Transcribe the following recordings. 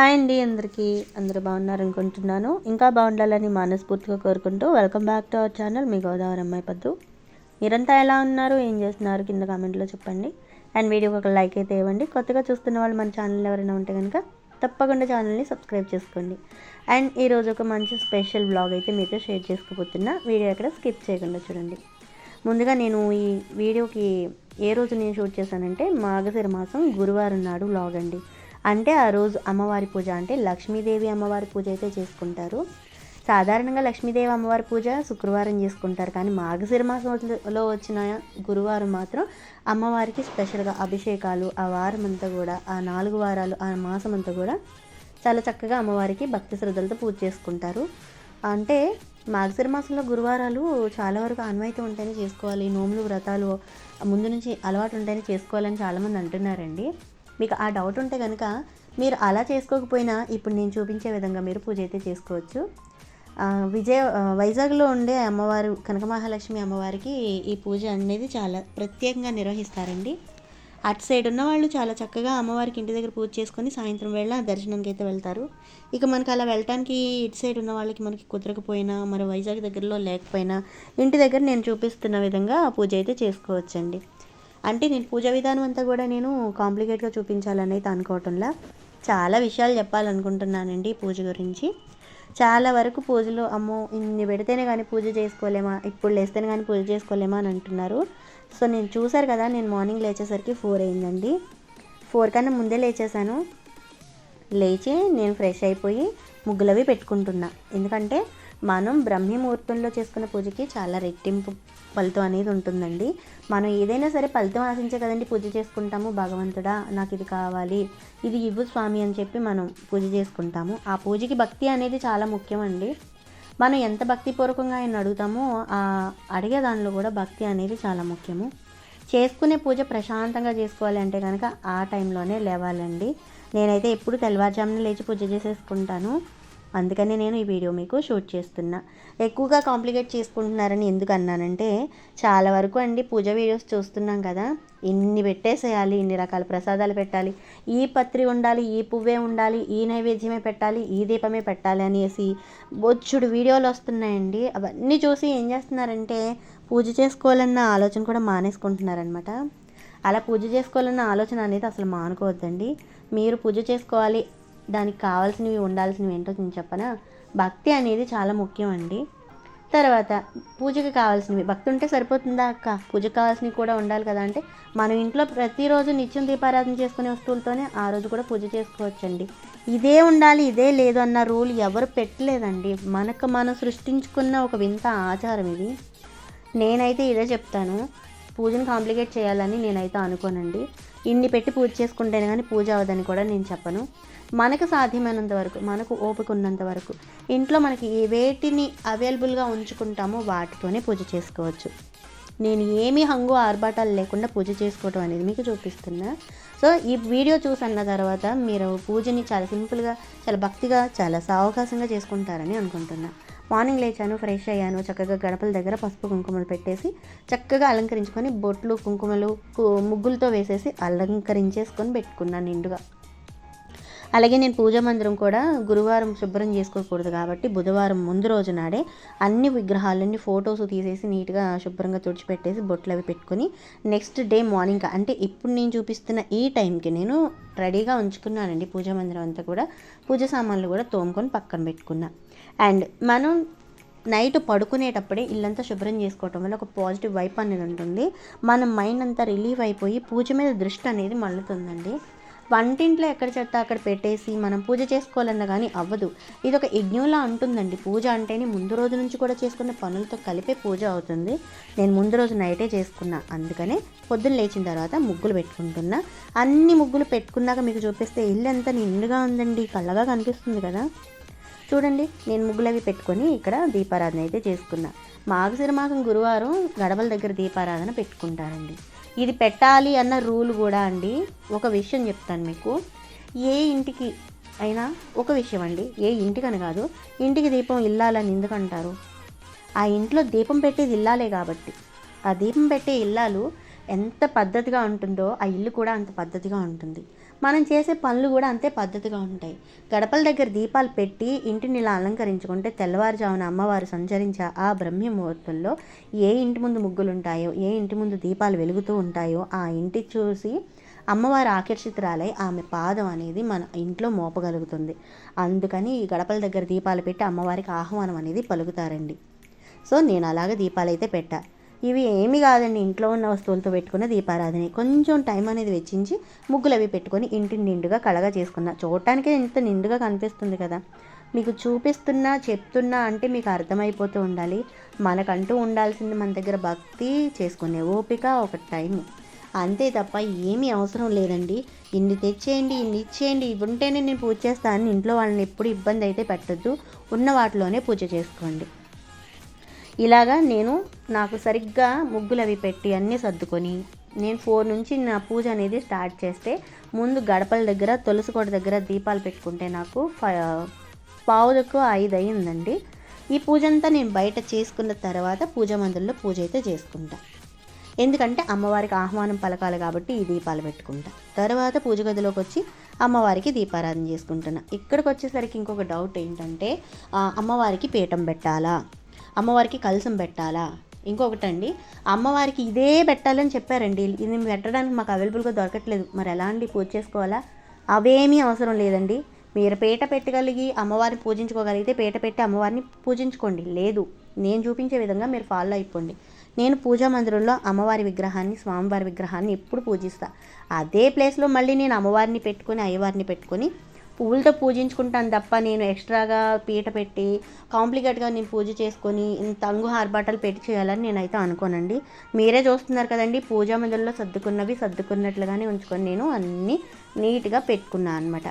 Hi అండి అందరికీ. అందరూ బాగున్నారు అనుకుంటున్నాను. ఇంకా బాగుండాలని మనస్ఫూర్తిగా కోరుకుంటూ welcome back to our channel మీ గోదావరి అమ్మాయి పద్దు. మీరంతా ఎలా ఉన్నారు? ఏం చేస్తున్నారు? కింద కామెంట్లో చెప్పండి. అండ్ వీడియోకి ఒక లైక్ అయితే ఇవ్వండి. కొత్తగా చూస్తున్న వాళ్ళు మన ఛానల్ ఎవరైనా ఉంటే కనుక తప్పకుండా ఛానల్ని సబ్స్క్రైబ్ చేసుకోండి. అండ్ ఈరోజు ఒక మంచి స్పెషల్ బ్లాగ్ అయితే మీతో షేర్ చేసుకోబోతున్నా. వీడియో ఎక్కడ స్కిప్ చేయకుండా చూడండి. ముందుగా నేను ఈ వీడియోకి ఏ రోజు నేను షూట్ చేశానంటే మాగశిర మాసం గురువారం నాడు వ్లాగ్ అండి. అంటే ఆ రోజు అమ్మవారి పూజ అంటే లక్ష్మీదేవి అమ్మవారి పూజ అయితే చేసుకుంటారు. సాధారణంగా లక్ష్మీదేవి అమ్మవారి పూజ శుక్రవారం చేసుకుంటారు. కానీ మాఘశిర మాసంలో వచ్చిన గురువారం మాత్రం అమ్మవారికి స్పెషల్గా అభిషేకాలు ఆ వారం అంతా కూడా ఆ నాలుగు వారాలు ఆ మాసం అంతా కూడా చాలా చక్కగా అమ్మవారికి భక్తి శ్రద్ధలతో పూజ చేసుకుంటారు. అంటే మాఘశిర మాసంలో గురువారాలు చాలా వరకు అన్వయితం ఉంటేనే చేసుకోవాలి. నోములు వ్రతాలు ముందు నుంచి అలవాటు ఉంటేనే చేసుకోవాలని చాలామంది అంటున్నారండి. మీకు ఆ డౌట్ ఉంటే కనుక మీరు అలా చేసుకోకపోయినా ఇప్పుడు నేను చూపించే విధంగా మీరు పూజ అయితే చేసుకోవచ్చు. విజయ వైజాగ్లో ఉండే అమ్మవారు కనక మహాలక్ష్మి అమ్మవారికి ఈ పూజ అనేది చాలా ప్రత్యేకంగా నిర్వహిస్తారండి. అటు సైడ్ ఉన్న వాళ్ళు చాలా చక్కగా అమ్మవారికి ఇంటి దగ్గర పూజ చేసుకొని సాయంత్రం వేళ దర్శనంకి అయితే వెళ్తారు. ఇక మనకి అలా వెళ్ళటానికి ఇటు సైడ్ ఉన్న వాళ్ళకి మనకి కుదరకపోయినా మరి వైజాగ్ దగ్గరలో లేకపోయినా ఇంటి దగ్గర నేను చూపిస్తున్న విధంగా పూజ అయితే చేసుకోవచ్చండి. అంటే నేను పూజ విధానం అంతా కూడా నేను కాంప్లికేట్గా చూపించాలని అయితే అనుకోవటంలా. చాలా విషయాలు చెప్పాలనుకుంటున్నానండి పూజ గురించి. చాలా వరకు పూజలు అమ్మో ఇన్ని పెడితేనే కానీ పూజ చేసుకోలేమా ఇప్పుడు లేస్తేనే కానీ పూజ చేసుకోలేమా అని అంటున్నారు. సో నేను చూశారు కదా నేను మార్నింగ్ లేచేసరికి ఫోర్ అయిందండి. ఫోర్ కన్నా ముందే లేచేసాను లేచి నేను ఫ్రెష్ అయిపోయి ముగ్గులవి పెట్టుకుంటున్నా. ఎందుకంటే మనం బ్రహ్మీ ముహూర్తంలో చేసుకున్న పూజకి చాలా రెట్టింపు. ఫలితం అనేది ఉంటుందండి. మనం ఏదైనా సరే ఫలితం ఆశించే కదండి పూజ చేసుకుంటాము భగవంతుడా నాకు ఇది కావాలి ఇది ఇవ్వు స్వామి అని చెప్పి మనం పూజ చేసుకుంటాము. ఆ పూజకి భక్తి అనేది చాలా ముఖ్యం అండి మనం ఎంత భక్తిపూర్వకంగా ఆయన అడుగుతామో ఆ అడిగే దానిలో కూడా భక్తి అనేది చాలా ముఖ్యము. చేసుకునే పూజ ప్రశాంతంగా చేసుకోవాలి అంటే కనుక ఆ టైంలోనే లేవాలండి. నేనైతే ఎప్పుడు తెల్లవారుజామున లేచి పూజ చేసేసుకుంటాను. అందుకనే నేను ఈ వీడియో మీకు షూట్ చేస్తున్నా. ఎక్కువగా కాంప్లికేట్ చేసుకుంటున్నారని ఎందుకు అన్నానంటే చాలా వరకు అండి పూజ వీడియోస్ చూస్తున్నాం కదా ఇన్ని పెట్టేసేయాలి ఇన్ని రకాల ప్రసాదాలు పెట్టాలి ఈ పత్రి ఉండాలి ఈ పువ్వే ఉండాలి ఈ నైవేద్యమే పెట్టాలి ఈ దీపమే పెట్టాలి అనేసి బొచ్చుడు వీడియోలు వస్తున్నాయండి. అవన్నీ చూసి ఏం చేస్తున్నారంటే పూజ చేసుకోవాలన్న ఆలోచన కూడా మానేసుకుంటున్నారనమాట అలా పూజ చేసుకోవాలన్న ఆలోచన అనేది అసలు మానుకోవద్దండి. మీరు పూజ చేసుకోవాలి దానికి కావాల్సినవి ఉండాల్సినవి ఏంటో నేను చెప్పనా? భక్తి అనేది చాలా ముఖ్యం అండి తర్వాత పూజకి కావాల్సినవి. భక్తి ఉంటే సరిపోతుందా అక్క? పూజకు కావాల్సినవి కూడా ఉండాలి కదా అంటే మనం ఇంట్లో ప్రతిరోజు నిత్యం దీపారాధన చేసుకునే వస్తువులతోనే ఆ రోజు కూడా పూజ చేసుకోవచ్చండి. ఇదే ఉండాలి ఇదే లేదు అన్న రూల్ ఎవరు పెట్టలేదండి. మనకు మనం సృష్టించుకున్న ఒక వింత ఆచారం ఇది. నేనైతే ఇదే చెప్తాను. పూజను కాంప్లికేట్ చేయాలని నేనైతే అనుకోనండి. ఇన్ని పెట్టి పూజ చేసుకుంటేనే కానీ పూజ అవదని కూడా నేను చెప్పను. మనకు సాధ్యమైనంత వరకు మనకు ఓపిక ఉన్నంత వరకు ఇంట్లో మనకి వేటిని అవైలబుల్గా ఉంచుకుంటామో వాటితోనే పూజ చేసుకోవచ్చు. నేను ఏమీ హంగు ఆర్భాటాలు లేకుండా పూజ చేసుకోవటం అనేది మీకు చూపిస్తున్నా. సో ఈ వీడియో చూసన్న తర్వాత మీరు పూజని చాలా సింపుల్గా చాలా భక్తిగా చాలా సావకాశంగా చేసుకుంటారని అనుకుంటున్నా. మార్నింగ్ లేచాను ఫ్రెష్ అయ్యాను. చక్కగా గడపల దగ్గర పసుపు కుంకుమలు పెట్టేసి చక్కగా అలంకరించుకొని బొట్లు కుంకుమలు ముగ్గులతో వేసేసి అలంకరించేసుకొని పెట్టుకున్నాను నిండుగా. అలాగే నేను పూజ మందిరం కూడా గురువారం శుభ్రం చేసుకోకూడదు కాబట్టి బుధవారం ముందు రోజు నాడే అన్ని విగ్రహాలన్నీ ఫొటోస్ తీసేసి నీట్గా శుభ్రంగా తుడిచిపెట్టేసి బొట్లు అవి పెట్టుకుని నెక్స్ట్ డే మార్నింగ్ అంటే ఇప్పుడు నేను చూపిస్తున్న ఈ టైంకి నేను రెడీగా ఉంచుకున్నానండి పూజ మందిరం అంతా కూడా. పూజ సామాన్లు కూడా తోముకొని పక్కన పెట్టుకున్నా. అండ్ మనం నైట్ పడుకునేటప్పుడే ఇల్లంతా శుభ్రం చేసుకోవటం వల్ల ఒక పాజిటివ్ వైప్ అనేది ఉంటుంది. మన మైండ్ అంతా రిలీవ్ అయిపోయి పూజ మీద దృష్టి అనేది మళ్ళుతుందండి. వంటింట్లో ఎక్కడ చెత్త అక్కడ పెట్టేసి మనం పూజ చేసుకోవాలన్నా కానీ అవ్వదు. ఇది ఒక యజ్ఞంలా ఉంటుందండి. పూజ అంటేనే ముందు రోజు నుంచి కూడా చేసుకునే పనులతో కలిపే పూజ అవుతుంది. నేను ముందు రోజు నైటే చేసుకున్నా. అందుకనే పొద్దున్న లేచిన తర్వాత ముగ్గులు పెట్టుకుంటున్నా. అన్ని ముగ్గులు పెట్టుకున్నాక మీకు చూపిస్తే ఇల్లు ఎంత నిండుగా ఉందండి. కళ్ళగా కనిపిస్తుంది కదా. చూడండి నేను ముగ్గులవి పెట్టుకొని ఇక్కడ దీపారాధన అయితే చేసుకున్నా. మాఘశిర మాసం గురువారం గడపల దగ్గర దీపారాధన పెట్టుకుంటారండి. ఇది పెట్టాలి అన్న రూల్ కూడా అండి. ఒక విషయం చెప్తాను మీకు. ఏ ఇంటికి అయినా ఒక విషయం అండి. ఏ ఇంటికని కాదు ఇంటికి దీపం ఇల్లాలని ఎందుకంటారు? ఆ ఇంట్లో దీపం పెట్టేది ఇల్లాలే కాబట్టి. ఆ దీపం పెట్టే ఇల్లాలు ఎంత పద్ధతిగా ఉంటుందో ఆ ఇల్లు కూడా అంత పద్ధతిగా ఉంటుంది. మనం చేసే పనులు కూడా అంతే పద్ధతిగా ఉంటాయి. గడపల దగ్గర దీపాలు పెట్టి ఇంటిని ఇలా అలంకరించుకుంటే తెల్లవారుజామున అమ్మవారు సంచరించే ఆ బ్రహ్మ ముహూర్తంలో ఏ ఇంటి ముందు ముగ్గులు ఉంటాయో ఏ ఇంటి ముందు దీపాలు వెలుగుతూ ఉంటాయో ఆ ఇంటి చూసి అమ్మవారు ఆకర్షితురాలై ఆమె పాదం అనేది మన ఇంట్లో మోపగలుగుతుంది. అందుకని ఈ గడపల దగ్గర దీపాలు పెట్టి అమ్మవారికి ఆహ్వానం అనేది పలుకుతారండి. సో నేను అలాగే దీపాలు అయితే పెట్టా. ఇవి ఏమి కాదండి. ఇంట్లో ఉన్న వస్తువులతో పెట్టుకున్న దీపారాధన. కొంచెం టైం అనేది వెచ్చించి ముగ్గులు అవి పెట్టుకొని ఇంటిని నిండుగా కళగా చేసుకున్నా చూడటానికే ఇంత నిండుగా కనిపిస్తుంది కదా. మీకు చూపిస్తున్నా చెప్తున్నా అంటే మీకు అర్థమైపోతూ ఉండాలి. మనకంటూ ఉండాల్సింది మన దగ్గర భక్తి చేసుకునే ఓపిక ఒక టైం అంతే తప్ప ఏమీ అవసరం లేదండి. ఇన్ని తెచ్చేయండి ఇన్ని ఇచ్చేయండి. ఇవి ఉంటేనే నేను పూజ చేస్తాను ఇంట్లో వాళ్ళని ఎప్పుడు ఇబ్బంది అయితే పెట్టద్దు. ఉన్న వాటిలోనే పూజ చేసుకోండి. ఇలాగా నేను నాకు సరిగ్గా ముగ్గులు అవి పెట్టి అన్నీ సర్దుకొని నేను ఫోర్ నుంచి నా పూజ అనేది స్టార్ట్ చేస్తే ముందు గడపల దగ్గర తులసి కోట దగ్గర దీపాలు పెట్టుకుంటే నాకు పావులకు ఐదు అయిందండి ఈ పూజ అంతా నేను బయట చేసుకున్న తర్వాత పూజ మందిరంలో పూజ అయితే చేసుకుంటాను ఎందుకంటే అమ్మవారికి ఆహ్వానం పలకాలి కాబట్టి ఈ దీపాలు పెట్టుకుంటా. తర్వాత పూజ గదిలోకి వచ్చి అమ్మవారికి దీపారాధన చేసుకుంటున్నా. ఇక్కడికి వచ్చేసరికి ఇంకొక డౌట్ ఏంటంటే అమ్మవారికి పీఠం పెట్టాలా? అమ్మవారికి కలసం పెట్టాలా? ఇంకొకటి అండి అమ్మవారికి ఇదే పెట్టాలని చెప్పారండి. ఇది పెట్టడానికి మాకు అవైలబుల్గా దొరకట్లేదు. మరి ఎలా అండి పూజ చేసుకోవాలా? అవేమీ అవసరం లేదండి. మీరు పీట పెట్టగలిగి అమ్మవారిని పూజించుకోగలిగితే పీట పెట్టి అమ్మవారిని పూజించుకోండి. లేదు నేను చూపించే విధంగా మీరు ఫాలో అయిపోండి. నేను పూజా మందిరంలో అమ్మవారి విగ్రహాన్ని స్వామివారి విగ్రహాన్ని ఎప్పుడు పూజిస్తా. అదే ప్లేస్లో మళ్ళీ నేను అమ్మవారిని పెట్టుకొని అయ్యవారిని పెట్టుకొని పువ్వులతో పూజించుకుంటాను తప్ప నేను ఎక్స్ట్రాగా పీట పెట్టి కాంప్లికేట్గా నేను పూజ చేసుకొని ఇంత అంగు ఆర్భాటాలు పెట్టి చేయాలని నేనైతే అనుకోనండి. మీరే చూస్తున్నారు కదండి పూజా మందుల్లో సర్దుకున్నవి సర్దుకున్నట్లుగానే ఉంచుకొని నేను అన్నీ నీట్గా పెట్టుకున్నాను అనమాట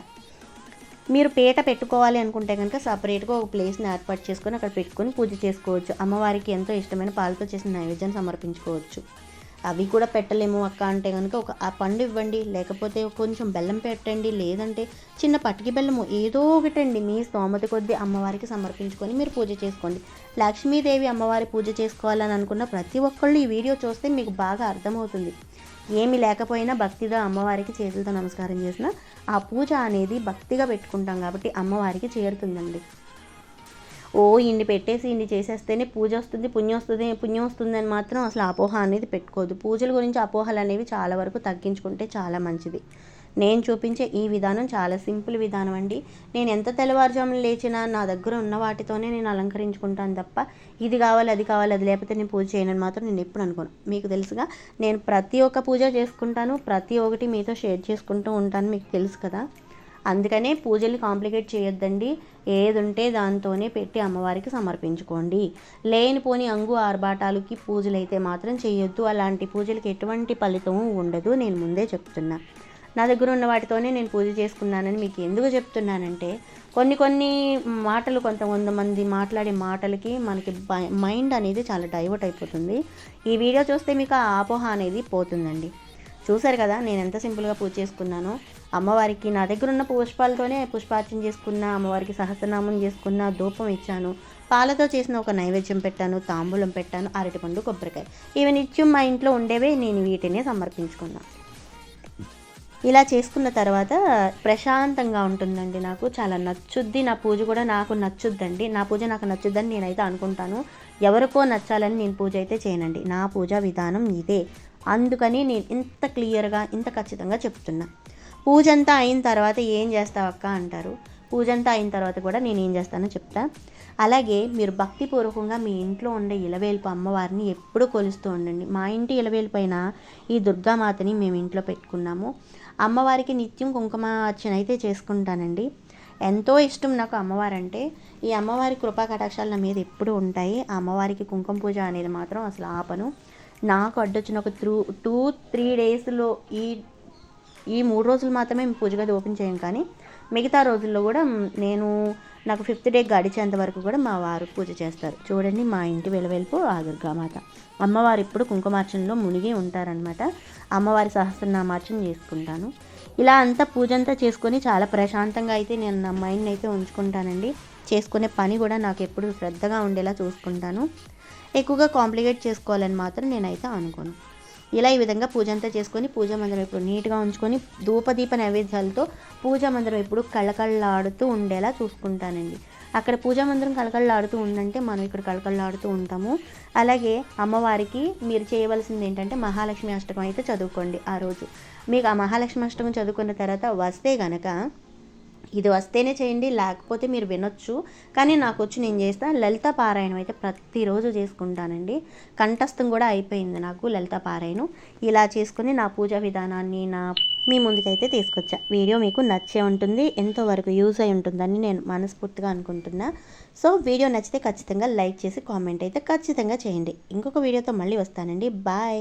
మీరు పీట పెట్టుకోవాలి అనుకుంటే కనుక సపరేట్గా ఒక ప్లేస్ని ఏర్పాటు చేసుకొని అక్కడ పెట్టుకొని పూజ చేసుకోవచ్చు. అమ్మవారికి ఎంతో ఇష్టమైన పాలతో చేసిన నైవేద్యం సమర్పించుకోవచ్చు. అవి కూడా పెట్టలేము అక్క అంటే కనుక ఒక ఆ పండు ఇవ్వండి లేకపోతే కొంచెం బెల్లం పెట్టండి లేదంటే చిన్న పటికి బెల్లము ఏదో ఒకటండి మీ స్తోమత కొద్దీ అమ్మవారికి సమర్పించుకొని మీరు పూజ చేసుకోండి. లక్ష్మీదేవి అమ్మవారి పూజ చేసుకోవాలని అనుకున్న ప్రతి ఒక్కళ్ళు ఈ వీడియో చూస్తే మీకు బాగా అర్థమవుతుంది. ఏమి లేకపోయినా భక్తిగా అమ్మవారికి చేతులతో నమస్కారం చేసిన ఆ పూజ అనేది భక్తిగా పెట్టుకుంటాం కాబట్టి అమ్మవారికి చేరుతుందండి. ఓ ఇన్ని పెట్టేసి ఇన్ని చేసేస్తేనే పూజ వస్తుంది పుణ్యం వస్తుంది పుణ్యం వస్తుంది అని మాత్రం అసలు అపోహ అనేది పెట్టుకోదు పూజల గురించి అపోహలు అనేవి చాలా వరకు తగ్గించుకుంటే చాలా మంచిది. నేను చూపించే ఈ విధానం చాలా సింపుల్ విధానం అండి. నేను ఎంత తెల్లవారుజామున లేచినా నా దగ్గర ఉన్న వాటితోనే నేను అలంకరించుకుంటాను తప్ప ఇది కావాలి అది కావాలి అది లేకపోతే నేను పూజ చేయనని మాత్రం నేను ఎప్పుడు అనుకోను. మీకు తెలుసుగా నేను ప్రతి ఒక్క పూజ చేసుకుంటాను ప్రతి ఒక్కటి మీతో షేర్ చేసుకుంటూ ఉంటాను మీకు తెలుసు కదా. అందుకనే పూజలు కాంప్లికేట్ చేయొద్దండి. ఏది ఉంటే దాంతోనే పెట్టి అమ్మవారికి సమర్పించుకోండి. లేనిపోని అంగు ఆర్భాటాలకి పూజలు అయితే మాత్రం చేయొద్దు. అలాంటి పూజలకి ఎటువంటి ఫలితం ఉండదు. నేను ముందే చెప్తున్నా. నా దగ్గర ఉన్న వాటితోనే నేను పూజ చేసుకున్నానని మీకు ఎందుకు చెప్తున్నానంటే కొన్ని కొన్ని మాటలు కొంతమంది మాట్లాడే మాటలకి మనకి మైండ్ అనేది చాలా డైవర్ట్ అయిపోతుంది. ఈ వీడియో చూస్తే మీకు ఆ ఆపోహ అనేది పోతుందండి. చూసారు కదా నేను ఎంత సింపుల్గా పూజ చేసుకున్నానో? అమ్మవారికి నా దగ్గర ఉన్న పుష్పాలతోనే పుష్పార్చన చేసుకున్న అమ్మవారికి సహస్రనామం చేసుకున్న ధూపం ఇచ్చాను. పాలతో చేసిన ఒక నైవేద్యం పెట్టాను తాంబూలం పెట్టాను అరటిపండు కొబ్బరికాయ. ఇవి నిత్యం మా ఇంట్లో ఉండేవే నేను వీటినే సమర్పించుకున్నాను ఇలా చేసుకున్న తర్వాత ప్రశాంతంగా ఉంటుందండి నాకు చాలా నచ్చుద్ది నా పూజ కూడా నాకు నచ్చుద్దండి. నా పూజ నాకు నచ్చుద్దని నేనైతే అనుకుంటాను. ఎవరికో నచ్చాలని నేను పూజ అయితే చేయనండి. నా పూజా విధానం ఇదే. అందుకని నేను ఇంత క్లియర్గా ఇంత ఖచ్చితంగా చెప్తున్నా. పూజంతా అయిన తర్వాత ఏం చేస్తావు అక్క అంటారు? పూజంతా అయిన తర్వాత కూడా నేను ఏం చేస్తానో చెప్తా. అలాగే మీరు భక్తిపూర్వకంగా మీ ఇంట్లో ఉండే ఇలవేల్పు అమ్మవారిని ఎప్పుడు కొలుస్తూ ఉండండి. మా ఇంటి ఇలవేలుపైన ఈ దుర్గామాతని మేము ఇంట్లో పెట్టుకున్నాము. అమ్మవారికి నిత్యం కుంకుమ అయితే చేసుకుంటానండి. ఎంతో ఇష్టం నాకు అమ్మవారంటే. ఈ అమ్మవారి కృపా కటాక్షాలు నా మీద ఎప్పుడు ఉంటాయి. ఆ అమ్మవారికి కుంకుమ పూజ అనేది మాత్రం అసలు ఆపను. నాకు అడ్డొచ్చిన ఒక త్రూ టూ త్రీ డేస్లో ఈ ఈ మూడు రోజులు మాత్రమే పూజ గది ఓపెన్ చేయం కానీ మిగతా రోజుల్లో కూడా నేను నాకు ఫిఫ్త్ డే గడిచేంత వరకు కూడా మా వారు పూజ చేస్తారు. చూడండి మా ఇంటి వెలువెలుపు ఆ దుర్గామాత అమ్మవారు ఇప్పుడు కుంకుమార్చనలో మునిగి ఉంటారనమాట అమ్మవారి సహస్రనామార్చన చేసుకుంటాను. ఇలా అంతా పూజ అంతా చేసుకొని చాలా ప్రశాంతంగా అయితే నేను నా మైండ్ని అయితే ఉంచుకుంటానండి. చేసుకునే పని కూడా నాకు ఎప్పుడు శ్రద్ధగా ఉండేలా చూసుకుంటాను. ఎక్కువగా కాంప్లికేట్ చేసుకోవాలని మాత్రం నేనైతే అనుకోను. ఇలా ఈ విధంగా పూజ అంతా చేసుకొని పూజ మందిరం ఇప్పుడు నీట్గా ఉంచుకొని ధూపదీప నైవేద్యాలతో పూజ మందిరం ఎప్పుడు కళకళలాడుతూ ఉండేలా చూసుకుంటానండి. అక్కడ పూజా మందిరం కళకళలాడుతూ ఉందంటే మనం ఇక్కడ కళకళలాడుతూ ఉంటాము. అలాగే అమ్మవారికి మీరు చేయవలసింది ఏంటంటే మహాలక్ష్మి అష్టకం అయితే చదువుకోండి ఆ రోజు. మీకు ఆ మహాలక్ష్మి అష్టకం చదువుకున్న తర్వాత వస్తే గనక ఇది వస్తేనే చేయండి లేకపోతే మీరు వినొచ్చు. కానీ నాకు వచ్చి నేను చేస్తా. లలిత పారాయణం అయితే ప్రతిరోజు చేసుకుంటానండి. కంఠస్థం కూడా అయిపోయింది నాకు లలిత పారాయణం. ఇలా చేసుకుని నా పూజా విధానాన్ని నా మీ ముందుకైతే తీసుకొచ్చా. వీడియో మీకు నచ్చే ఉంటుంది ఎంతో వరకు యూజ్ అయి ఉంటుందని నేను మనస్ఫూర్తిగా అనుకుంటున్నా. సో వీడియో నచ్చితే ఖచ్చితంగా లైక్ చేసి కామెంట్ అయితే ఖచ్చితంగా చేయండి. ఇంకొక వీడియోతో మళ్ళీ వస్తానండి. బాయ్.